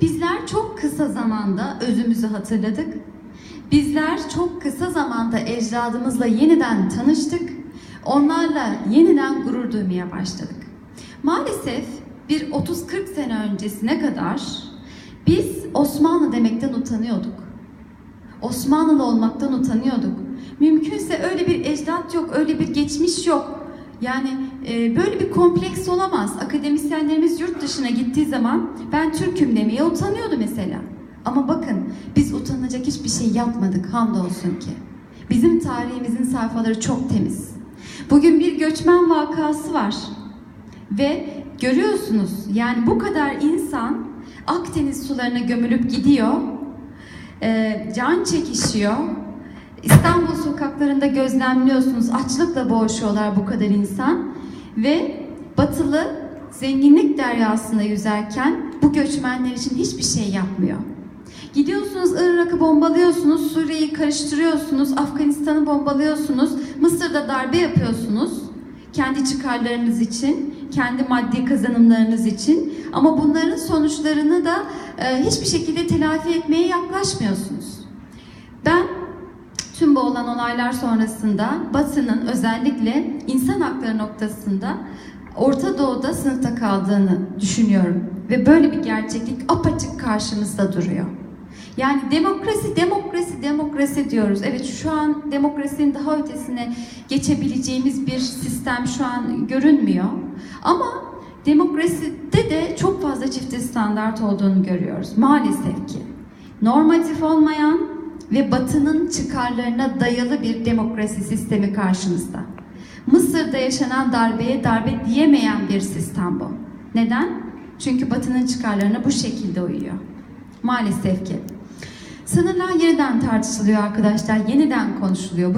bizler çok kısa zamanda özümüzü hatırladık. Bizler çok kısa zamanda ecdadımızla yeniden tanıştık. Onlarla yeniden gurur duymaya başladık. Maalesef bir 30-40 sene öncesine kadar biz Osmanlı demekten utanıyorduk. Osmanlılı olmaktan utanıyorduk. Mümkünse öyle bir ecdat yok, öyle bir geçmiş yok. Yani e, böyle bir kompleks olamaz. Akademisyenlerimiz yurt dışına gittiği zaman ben Türk'üm demeye utanıyordu mesela. Ama bakın biz utanacak hiçbir şey yapmadık hamdolsun ki. Bizim tarihimizin sayfaları çok temiz. Bugün bir göçmen vakası var. Ve görüyorsunuz yani bu kadar insan Akdeniz sularına gömülüp gidiyor. Ee, can çekişiyor. İstanbul sokaklarında gözlemliyorsunuz açlıkla boğuşuyorlar bu kadar insan ve batılı zenginlik deryasında yüzerken bu göçmenler için hiçbir şey yapmıyor. Gidiyorsunuz Irak'ı bombalıyorsunuz, Suriye'yi karıştırıyorsunuz, Afganistan'ı bombalıyorsunuz, Mısır'da darbe yapıyorsunuz kendi çıkarlarınız için, kendi maddi kazanımlarınız için ama bunların sonuçlarını da e, hiçbir şekilde telafi etmeye yaklaşmıyorsunuz. Tüm bu olan olaylar sonrasında Batı'nın özellikle insan hakları noktasında Orta Doğu'da sınıfta kaldığını düşünüyorum. Ve böyle bir gerçeklik apaçık karşımızda duruyor. Yani demokrasi, demokrasi, demokrasi diyoruz. Evet şu an demokrasinin daha ötesine geçebileceğimiz bir sistem şu an görünmüyor. Ama demokraside de çok fazla çifte standart olduğunu görüyoruz. Maalesef ki. Normatif olmayan ve batının çıkarlarına dayalı bir demokrasi sistemi karşımızda. Mısır'da yaşanan darbeye darbe diyemeyen bir sistem bu. Neden? Çünkü batının çıkarlarına bu şekilde uyuyor. Maalesef ki. Sınırlar yeniden tartışılıyor arkadaşlar, yeniden konuşuluyor.